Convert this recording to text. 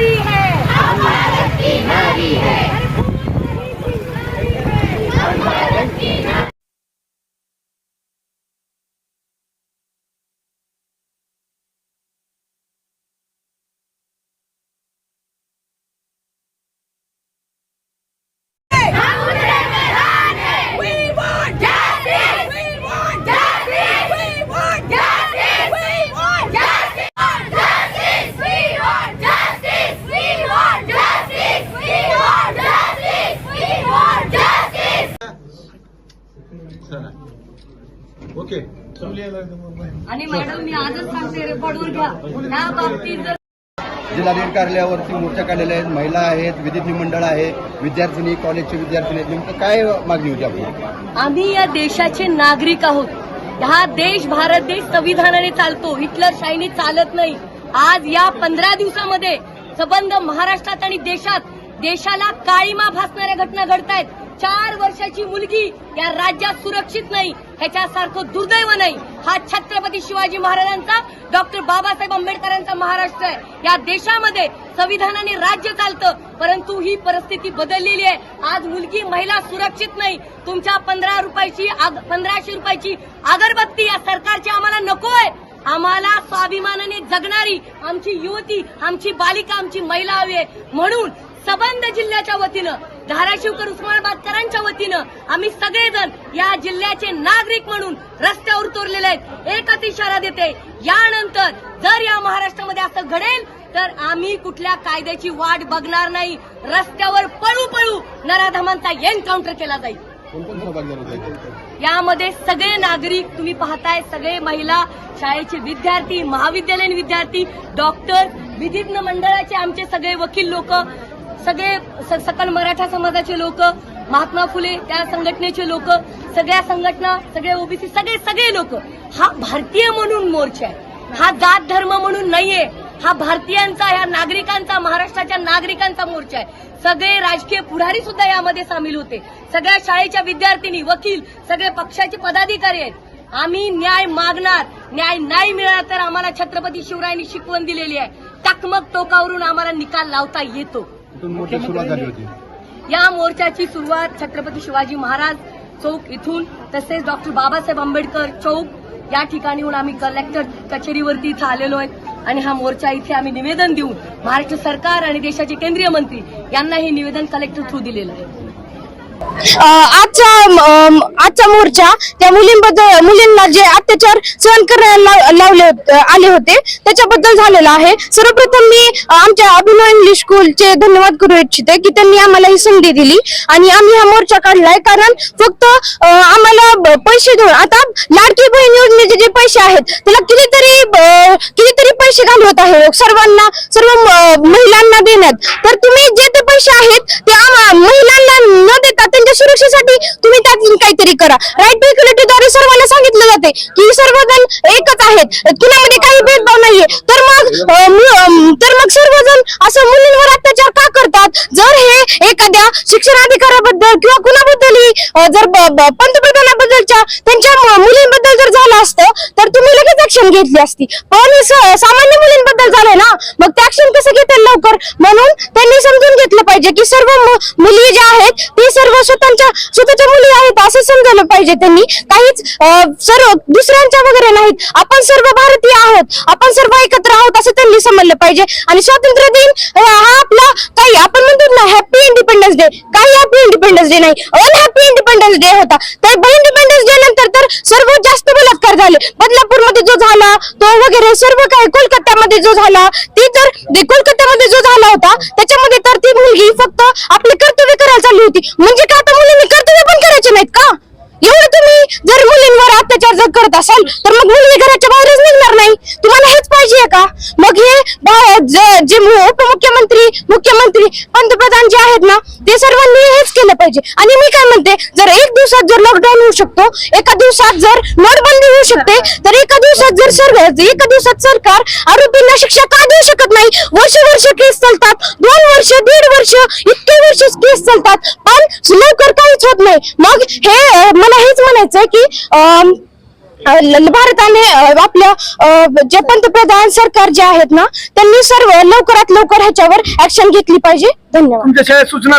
everybody. चला. Okay. आणि madam मी आजच सांगते रेकॉर्डवर घ्या. या बाबतीत जर जिल्हाधिकारी कार्यालयावरती मोर्चा काढलेले आहेत महिला आहेत विद्यार्थी मंडळ आहे विद्यार्थिनी कॉलेजचे विद्यार्थिनी आहेत. नेमकं काय मागणी होती आपली? आम्ही या देशाचे नागरिक आहोत. हा देश भारत देश संविधानाने चालतो. हिटलरशाहीने चालत नाही. आज या पंधरा दिवसामध्ये संबंध महाराष्ट्रात आणि देशात देशाला काळीमा भासणाऱ्या घटना घडतायत. चार वर्षाची मुलगी या राज्यात सुरक्षित नाही ह्याच्यासारखं दुर्दैव नाही. हा छत्रपती शिवाजी महाराजांचा डॉक्टर बाबासाहेब आंबेडकरांचा महाराष्ट्र आहे. या देशामध्ये संविधानाने राज्य चालतं परंतु ही परिस्थिती बदललेली आहे. आज मुलगी महिला सुरक्षित नाही. तुमच्या पंधरा रुपयाची आग- पंधराशे रुपयाची अगरबत्ती या सरकारची आम्हाला नको आहे. आम्हाला स्वाभिमानाने जगणारी आमची युवती आमची बालिका आमची महिला हवी आहे. म्हणून सबंध जिल्ह्याच्या वतीनं धाराशिवकर उस्मानाबादकरांच्या वतीनं आम्ही सगळेजण या जिल्ह्याचे नागरिक म्हणून रस्त्यावर उतरलेले आहेत. एकच इशारा देते यानंतर जर या महाराष्ट्रामध्ये असं घडेल तर आम्ही कुठल्या कायद्याची वाट बघणार नाही. रस्त्यावर पळू पळू नराधमांचा एन्काउंटर केला जाईल. यामध्ये सगळे नागरिक तुम्ही पाहताय सगळे महिला शाळेचे विद्यार्थी महाविद्यालयीन विद्यार्थी डॉक्टर विधिज्ञ मंडळाचे आमचे सगळे वकील लोक सगळे स- सकल मराठा समाजाचे लोक महात्मा फुले त्या संघटनेचे लोक सगळ्या संघटना सगळे ओबीसी सगळे सगळे लोक हा भारतीय म्हणून मोर्चा आहे. हा जात धर्म म्हणून नाहीये. हा भारतीयांचा ह्या नागरिकांचा महाराष्ट्राच्या नागरिकांचा मोर्चा आहे. सगळे राजकीय पुढारी सुद्धा यामध्ये सामील होते. सगळ्या शाळेच्या विद्यार्थिनी वकील सगळे पक्षाचे पदाधिकारी आहेत. आम्ही न्याय मागणार. न्याय नाही मिळाला तर आम्हाला छत्रपती शिवरायांनी शिकवण दिलेली आहे. टकमक टोकावरून आम्हाला निकाल लावता येतो. कुठून मोठी सुरुवात झाली होती. या मोर्चाची सुरुवात छत्रपती शिवाजी महाराज चौक इथून तसेच डॉक्टर बाबासाहेब आंबेडकर चौक या ठिकाणीहून आम्ही कलेक्टर कचेरीवरती इथं आलेलो आहे. आणि हा मोर्चा इथे आम्ही निवेदन देऊन महाराष्ट्र सरकार आणि देशाचे केंद्रीय मंत्री यांना हे निवेदन कलेक्टर थ्रू दिलेलं आहे. अ, आजचा मोर्चा त्या मुलींबद्दल मुलींना जे अत्याचार सहन करायला लाव- लावले आले होते त्याच्याबद्दल झालेला आहे. सर्वप्रथम मी आमच्या अभिनव इंग्लिश स्कूलचे धन्यवाद करू इच्छिते की त्यांनी आम्हाला ही संधी दिली आणि आम्ही हा मोर्चा काढलाय. कारण फक्त आम्हाला पैसे देऊन आता लाडकी बहीण योजनेचे जे पैसे आहेत त्याला कितीतरी कितीतरी पैसे घालवत आहे सर्वांना सर्व महिलांना देण्यात. तर तुम्ही जे ते पैसे आहेत ते आम्हा- महिलांना न देता त्यांच्या सुरक्षेसाठी तुम्ही त्यातून काहीतरी करा. राईट टू इक्वलिटीद्वारे सर्वांना सांगितलं जाते की सर्वजण एकच आहेत. कुणामध्ये काही भेदभाव नाहीये. तर मग तर मग सर्वजण असं मुलींवर अत्याचार का करतात? जर हे एखाद्या शिक्षण अधिकाराबद्दल किंवा कुणाबद्दलही जर पंतप्रधानाबद्दलच्या त्यांच्या मुलींबद्दल जर झालं असतं तर तुम्ही लगेच ऍक्शन घेतली असती. पण सामान्य मुलींबद्दल झालंय ना? मग लवकर. म्हणून त्यांनी समजून घेतलं पाहिजे की सर्व मु- मुली ज्या आहेत ते सर्व स्वतःच्या स्वतःच्या मुली आहेत असं समजायला पाहिजे त्यांनी. काहीच सर्व दुसऱ्यांच्या वगैरे नाहीत. आपण सर्व भारतीय आहोत. आपण सर्व एकत्र आहोत असं त्यांनी समजलं पाहिजे. आणि स्वातंत्र्य दिन हा आपला काही आपण म्हणतो ना हॅपी इंडिपेंडन्स डे काही हॅपी इंडिपेंडन्स डे नाही. अनहॅपी इंडिपेंडन्स डे होता. तर इंडिपेंडन्स डे नंतर तर सर्व जास्त बलात्कार झाले. बदलापूरमध्ये जो झाला तो वगैरे सर्व काही कोलकात्यामध्ये जो झाला ती तर जे कोलकात्यामध्ये जो झाला होता त्याच्यामध्ये तर ती मुलगी फक्त आपले कर्तव्य करायला चालली होती. म्हणजे का आता मुलींनी कर्तव्य पण करायचे नाहीत का? एवढं तुम्ही जर मुलींवर अत्याचार जर करत असाल तर मग मुलगी घराच्या बाहेरच निघणार नाही. तुम्हाला हेच पाहिजे का? मग हे जे उपमुख्यमंत्री मुख्यमंत्री पंतप्रधान जे आहेत ना ते सर्वांनी हेच केलं पाहिजे. आणि मी काय म्हणते जर एक दिवसात जर लॉकडाऊन होऊ शकतो एका दिवसात जर नोटबंदी होऊ शकते तर एका दिवसात जर सर्व एका दिवसात सरकार आरोपींना शिक्षा का देऊ शकत नाही? वर्ष वर्ष केस चालतात दोन वर्ष दीड वर्ष इतके वर्ष केस चालतात पण लवकर काहीच होत नाही. मग हे मला हेच म्हणायचंय की अं, भारताने आपल्या अं, जे पंतप्रधान सरकार जे आहेत ना त्यांनी सर्व लवकरात लवकर ह्याच्यावर ऍक्शन घेतली पाहिजे. धन्यवाद. सूचना